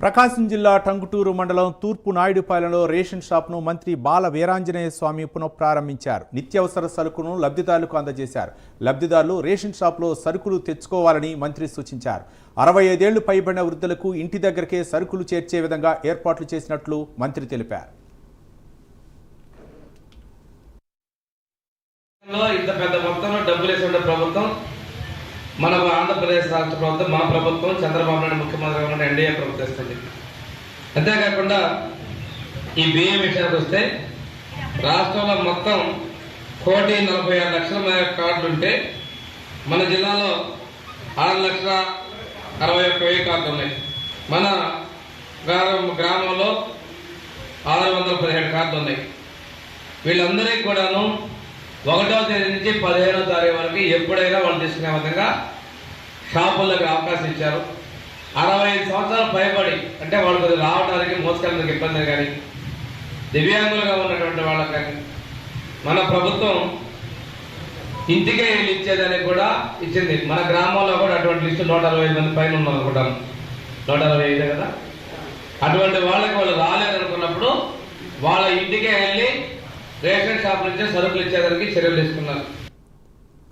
ప్రకాశం జిల్లా టంగుటూరు మండలం తూర్పు నాయుడుపాలెంలో రేషన్ షాప్ను మంత్రి బాల వీరాంజనేయ స్వామి పునఃప్రారంభించారు. నిత్యావసర సరుకును లబ్ధిదారులకు అందజేశారు. లబ్ధిదారులు రేషన్ షాప్లో సరుకులు తెచ్చుకోవాలని మంత్రి సూచించారు. అరవై ఐదేళ్ళు పైబడిన వృద్ధులకు ఇంటి దగ్గరకే సరుకులు చేర్చే విధంగా ఏర్పాట్లు చేసినట్లు మంత్రి తెలిపారు. ఇంత పెద్ద మొత్తంలో డబ్బులు ప్రభుత్వం మన ఆంధ్రప్రదేశ్ రాష్ట్ర ప్రభుత్వం మన ప్రభుత్వం చంద్రబాబు నాయుడు ముఖ్యమంత్రి ఉన్న ఎన్డీఏ ప్రభుత్వం ఇస్తుంది అంతేకాకుండా ఈ బియ్యం విషయానికి వస్తే రాష్ట్రంలో మొత్తం కోటి నలభై ఆరు లక్షల కార్డులు ఉంటే మన జిల్లాలో ఆరు లక్షల అరవై ఒక్క వెయ్యి కార్డులు ఉన్నాయి. మన గ్రామం గ్రామంలో ఆరు వందల పదిహేడు కార్డులు ఉన్నాయి. వీళ్ళందరికీ కూడాను ఒకటో తేదీ నుంచి పదిహేనో తారీఖు వరకు ఎప్పుడైనా వాళ్ళు తీసుకునే విధంగా షాపులకు అవకాశం ఇచ్చారు. అరవై ఐదు సంవత్సరాలు భయపడి అంటే వాళ్ళు రావడానికి మోసుకెళ్ళడానికి ఇబ్బంది కానీ దివ్యాంగులుగా ఉన్నటువంటి వాళ్ళకి కానీ మన ప్రభుత్వం ఇంటికే వెళ్ళి ఇచ్చేదానికి కూడా ఇచ్చింది. మన గ్రామంలో కూడా అటువంటి లిస్టు నూట అరవై ఐదు మంది పైన ఉన్నారు అనుకుంటాను నూట అరవై ఐదే కదా? అటువంటి వాళ్ళకి వాళ్ళు రాలేదనుకున్నప్పుడు వాళ్ళ ఇంటికే వెళ్ళి రేషన్ షాప్ నుంచే సరుకులు ఇచ్చేదానికి చర్యలు తీసుకున్నారు.